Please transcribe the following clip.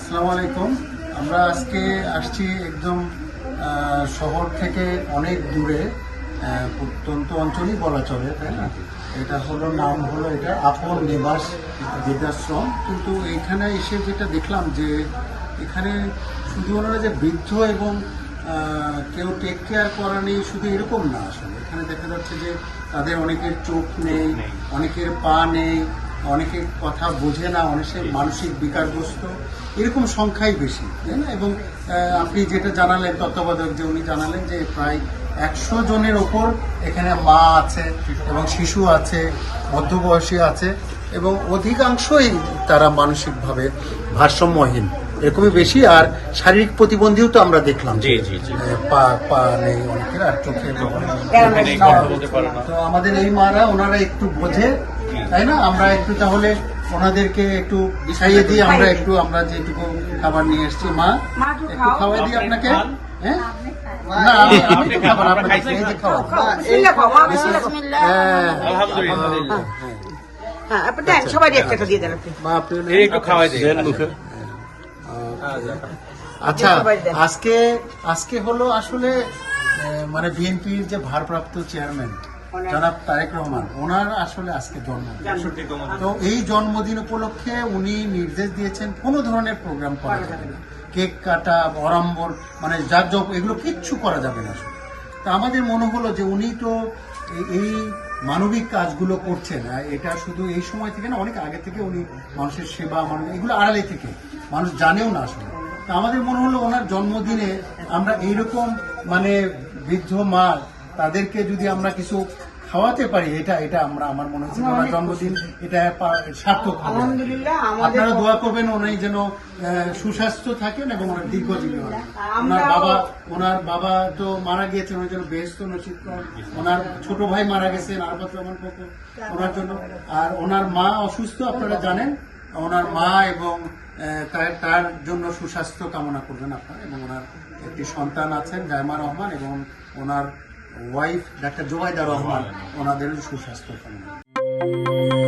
আসসালামু আলাইকুম আমরা আজকে আসছি একদম শহর থেকে অনেক দূরে প্রত্যন্ত অঞ্চলই বলা চলে তাই না? এটা হলো নাম হলো এটা আপন নিবাস বৃদ্ধাশ্রম। কিন্তু এখানে এসে যেটা দেখলাম যে এখানে শুধু ওনারা যে বৃদ্ধ এবং কেউ টেক কেয়ার করা নেই শুধু এরকম না আসলে। এখানে দেখা যাচ্ছে যে তাদের অনেকের চোখ নেই। অনেকের পা নেই অনেকে কথা বোঝে না অনেকের মানসিক বিকারগ্রস্ত এরকম সংখ্যাই বেশি তাই না এবং আপনি যেটা জানালেন তত্ত্বাবধায়ক যে উনি জানালেন যে প্রায় একশো জনের ওপর এখানে মা আছে এবং শিশু আছে মধ্যবয়সী আছে এবং অধিকাংশই তারা মানসিকভাবে ভারসাম্যহীন এরকমই বেশি আর শারীরিক প্রতিবন্ধীও তো আমরা দেখলাম জি, জি, জি। পা পা নেই অনেকের আর চোখে নেই, কথা বলতে পারে না। তো আমাদের এই মারা ওনারা একটু বোঝে তাই না? আমরা একটু তাহলে ওনাদেরকে একটু খাইয়ে দিই আমরা একটু আমরা যেটুকু খাবার নিয়ে এসেছি। মা মা, একটু খাওয়াই দিই আপনাকে? হ্যাঁ? না আমি তো খাবার আপনাকে খাওয়া সবাই একটা দিয়ে দেন একটু খাওয়াই দিই। আচ্ছা। আজকে আজকে হলো আসলে মানে বিএনপির যে ভারপ্রাপ্ত চেয়ারম্যান জনাব তারেক রহমান ওনার আসলে আজকে জন্মদিন। তো এই জন্মদিন উপলক্ষে উনি নির্দেশ দিয়েছেন কোনো ধরনের প্রোগ্রাম করা যাবে না। কেক কাটা অরম্বর মানে যার জব এগুলো কিচ্ছু করা যাবে না তা আমাদের মনে হলো যে উনি তো এই- মানবিক কাজগুলো করছেন এটা শুধু এই সময় থেকে না অনেক আগে থেকে উনি মানুষের সেবা মানুষ এগুলো আড়ালে থেকে মানুষ জানেও না আসলে। তা আমাদের মনে হলো ওনার জন্মদিনে আমরা এইরকম মানে বৃদ্ধ মা তাদেরকে যদি আমরা কিছু খাওয়াতে পারি এটা এটা আমরা আমার মনে হচ্ছে ওনার জন্মদিন এটা সার্থক আলহামদুলিল্লাহ আপনারা দোয়া করবেন উনি যেন সুস্বাস্থ্য থাকেন এবং ওনার দীর্ঘজীবী হন। ওনার বাবা ওনার বাবা তো মারা গিয়েছেন ওনার জন্য বেশ তো নসিব করেন। ওনার ছোট ভাই মারা গেছেন আরবাত রহমান ওনার জন্য। আর ওনার মা অসুস্থ আপনারা জানেন। ওনার মা এবং তার তার জন্য সুস্বাস্থ্য কামনা করবেন আপনারা। এবং ওনার একটি সন্তান আছেন জায়মা রহমান এবং ওনার ওয়াইফ ডাক্তার জোবাইদা রহমান ওনাদের সুস্বাস্থ্য কামনা।